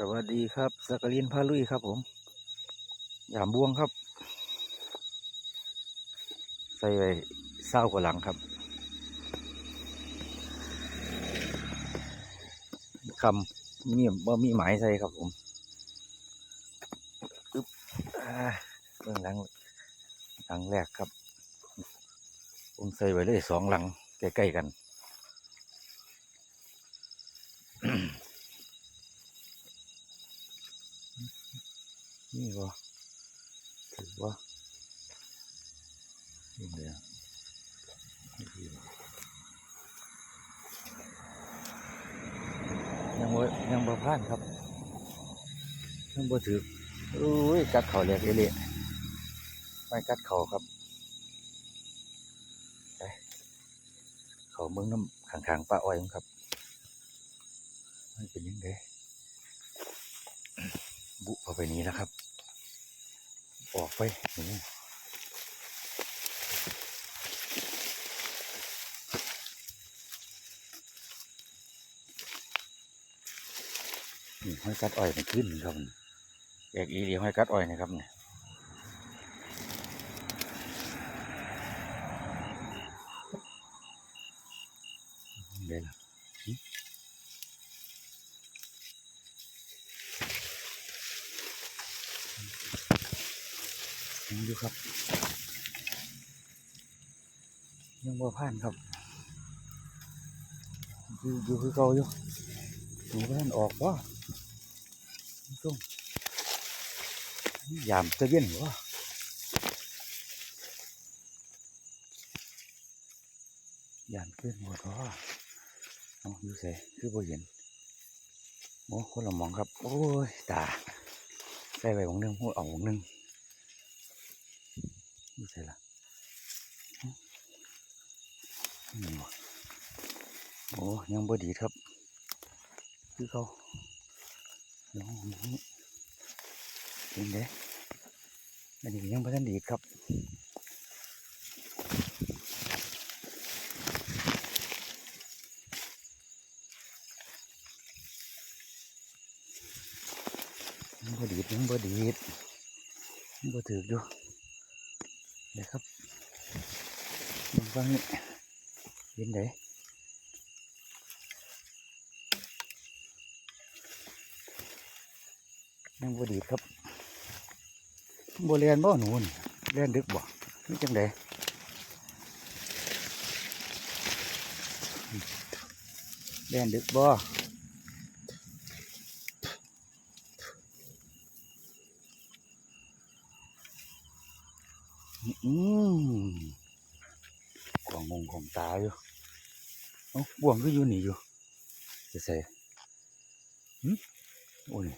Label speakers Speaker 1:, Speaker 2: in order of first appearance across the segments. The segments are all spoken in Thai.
Speaker 1: สวัสดีครับสกลินพาลุยครับ ผมยามบวงครับ ใส่ไว้เศร้ากว่าหลังครับคำมีบ่มีหมายใส่ครับผมอึ๊บอ่าเบื้องหลังหลังแรกครับ ผมใส่ไว้เลยสองหลังใกล้ๆกัน นี่บ่ถือว่านี่เดียวนี่ดีบ่ยังบ่ยังบ่พลาดครับยังบ่ถือโอ้ยกัดเข่าแหลกเอเละไม่กัดเข่าครับไปเขาเมืองน้ำข้างๆป้าอ้อยมั้งครับมันเป็นยังไง บุเอาไปนี้นะครับ ออกไปนี่ห้อยกัดอ้อยมันขึ้นครับแอกอีเลียห้อยกัดอ้อยนะครับเนี่ยเดี๋ยวล่ะหึยั งอยู่ครับ ยังบ่ผ่านครับอยู่อยู่คือเก่าอยู่ดูว่าท่านออกวะส้มยามจะเย็นวะยามขึ้นหมดวะเอาอยู่ใส่คือบ่เห็นโอ้คนละมองครับ โอ้ยตาใส่ไว้หมองหนึงหัวเอาหมองหนึง อยู่ใส่ละอืมโอ้ยังบ่ดีครับ คือเขาน้องนี่เป็นเด้อันนี้ยังบ่ทันดีครับยังบ่ดีดยังบ่ดีดยังบ่ถืออยู่ เดี๋ยวครับมองฟังนี่เห็นไหนยังบดีครับบเรียนบ่หนูนเรียนดึกบ่นี่จังไดเรียนดึกบ่ ของงงของตาอยู่เอ้าบ่วงก็อยู่นี่อยู่จะใส่หืมโอ้ย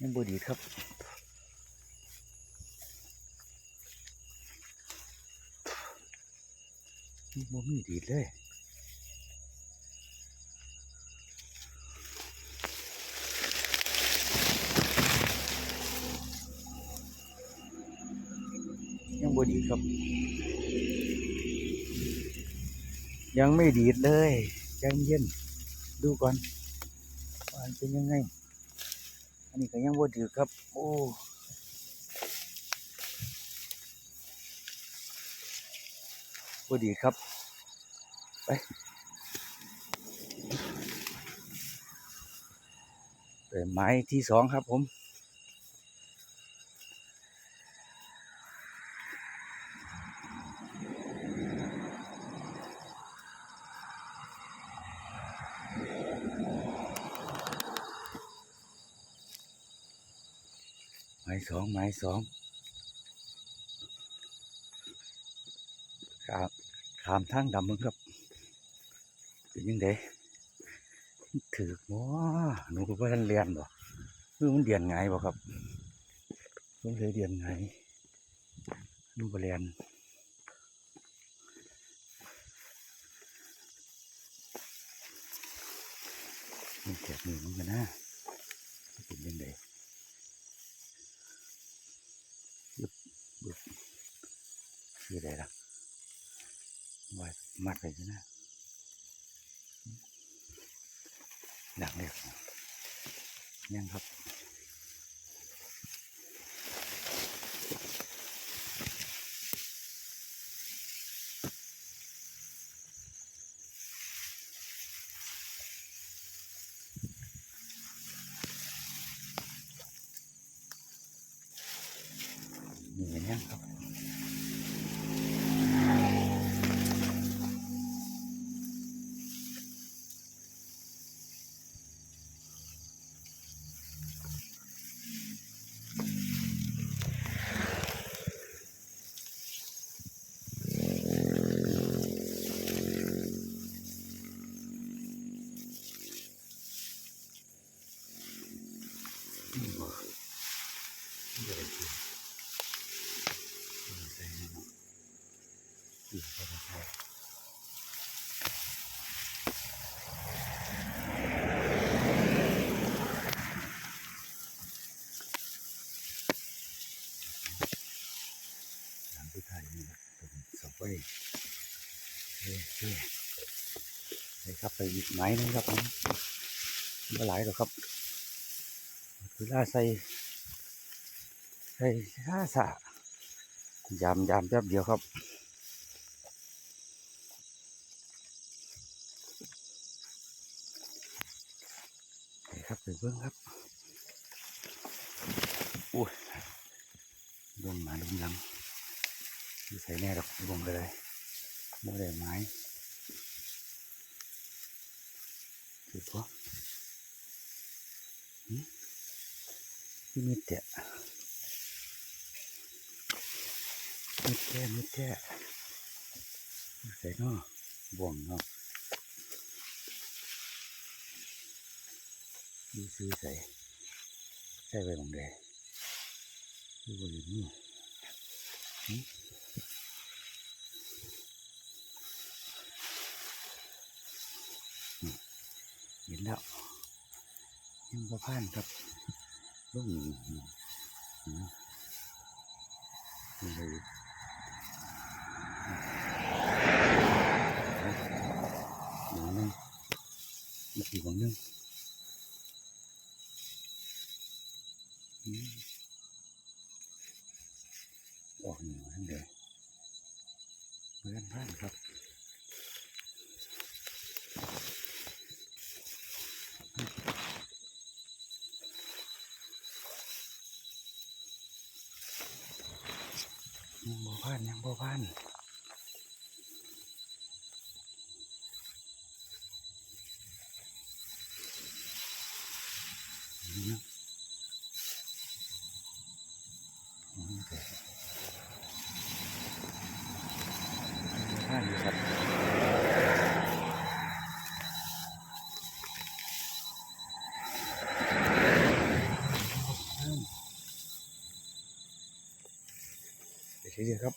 Speaker 1: ยังบ่ดีครับบ่มีดีเลย บ่ดีครับ ยังไม่ดีดเลยใจเย็นดูก่อนว่ามันเป็นยังไง อันนี้ก็ยังบ่ดีครับ โอ้บ่ดีครับ ไปเปิดไม้ที่สองครับผม ไม้สองไม้สองขามขามทางดำมึงครับ เป็นยังไงถือบ่หนูก็เพิ่นเรียนบ่คือมันเดียนไงบ่ครับมันเลยเดียนไงหนูบ่เรียนมันแกะมือมันกันนะเป็นยังไง คืออะไรล่ะว่า มัดไปใช่ไหมดังเดียกยังครับ หลังที่ถ่ายนี่นะเป็นสอบไปเฮ้ยเฮ้ยครับไปอีกไม้นึงครับผมไม่หลายหรอกครับคือล่าใส่ ใส่ล่าสะยามยามแป๊บเดียวครับ ครับไปเบิ้งครับ อุ้ยลงมาลงหลังที่ใส่แน่ดอกรวมไปเลยโมได้ไม้ถือปะที่มีแต่ มีแต่มีแต่ใส่เนาะบ่วงเนาะดูซื้อใส่ใส่ไปบางเดดูบริมือเห็นแล้วยังบ่ผ่านครับลูกหนึ่งเลยหนึ่งนึงอีกอีกหนึ่งนึงอืมออกหนึ่งทั้งเดียวเพื่อนผ่านครับ ยังบ่ผ่านยังบ่ผ่านอืมอืมแต่ยังบ่ผ่านอยู่ครับ เดียวเฉยๆครับ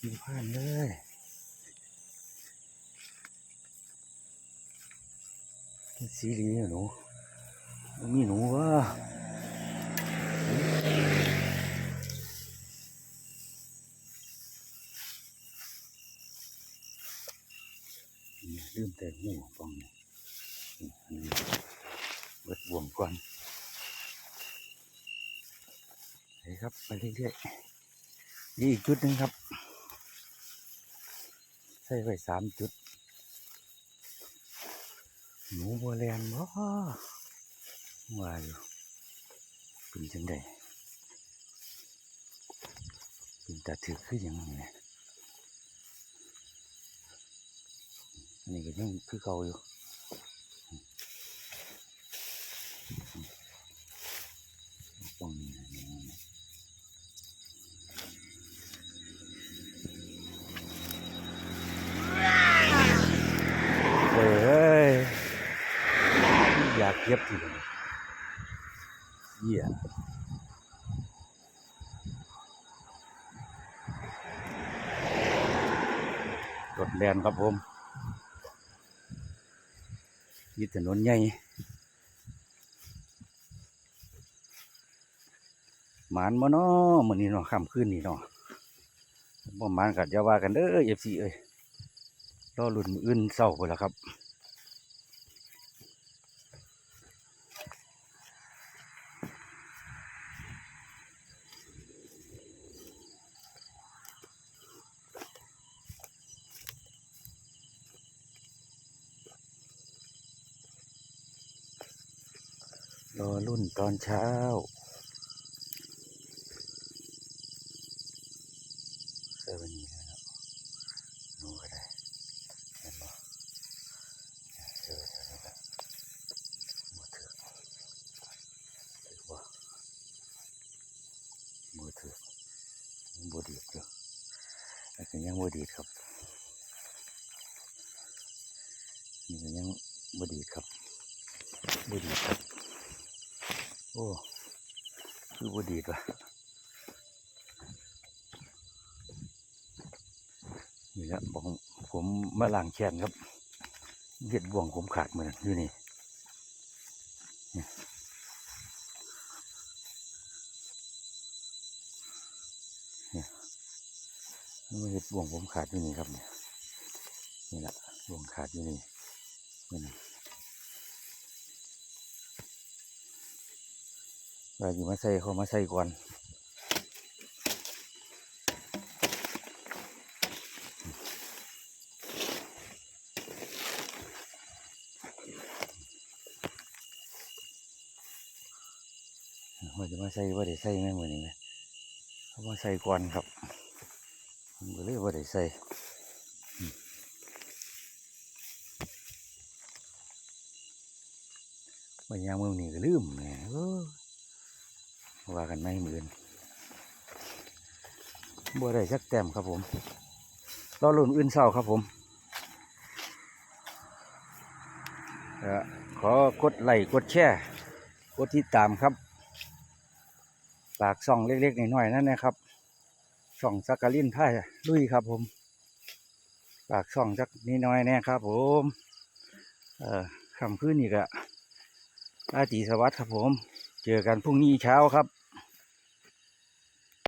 Speaker 1: มีผ่านเลยสีเหลียวหนูมันมีหนูวะนี่ลืมแต่หูฟังเนี่อันนี้เบิดบวงก่อนไป ครับไปเรื่อยๆนี่อีกจุดหนึ่งครับ ใส่ไว้สามจุดหนูบัวแลนบ่ว่าอยู่เป็นจังไดเป็นตาถือคือหยังไงอันนี้ก็ยังคือเก่าอยู่ป้องนี่นะนี่นะเฮ้ย อยา กเก็บทีเดียวเหี้ยรถแลนครับผมยี่ถนนใหญ่หมานมาเนาะมื้อนี้เนาะค่ำคืนนี้เนาะบ่หมานกัดยาว่ากันเด้อ FC เอ้ยรอรุ่นมื้ออื่นเศร้าไปแล้วครับ รอรุ่นตอนเช้า เซเว่นนี้นะครับหนูก็ได้เห็นบ่เจอเท่านี้ละมือถือถือว่ามือถือยังบดีดอยู่แล้วก็ยังบดีดครับนี่ยังบดีดครับบดีดครับ อ้คือบดีดวะนี่แหละบอกผมมาล้างแขนครับเห็ดบ่วงผมขาดเหมือนอยู่นี่นี่นี่มันเห็ดบ่วงผมขาดอยู่นี่ครับเนี่ยนี่แหละบ่วงขาดอยู่นี่นี่ นะว่าอยู่มาใส่เขามาใส่ก่อนว่าจะมาใส่ว่าได้ใส่แม่เหมือนนี้ไหมเขามาใส่ก่อนครับผมก็เลยว่าได้ใส่อืมว่ายามเมืองนี้ก็ลืมแหมเออ ว่ากันไม่เหมือนบ่ได้สักแต้มครับผมรอลุ่นอื่นเศร้าครับผมขอกดไลค์กดแชร์กดติดตามครับฝากส่องเล็กๆน้อยๆนั่นนะครับส่องสักกะลินท่าลุยครับผมฝากส่องสักนิดน้อยแน่ครับ ผมเอ่อคำคืนนี่ก็ราตรีสวัสดิ์ครับผม เจอกันพรุ่งนี้เช้าครับ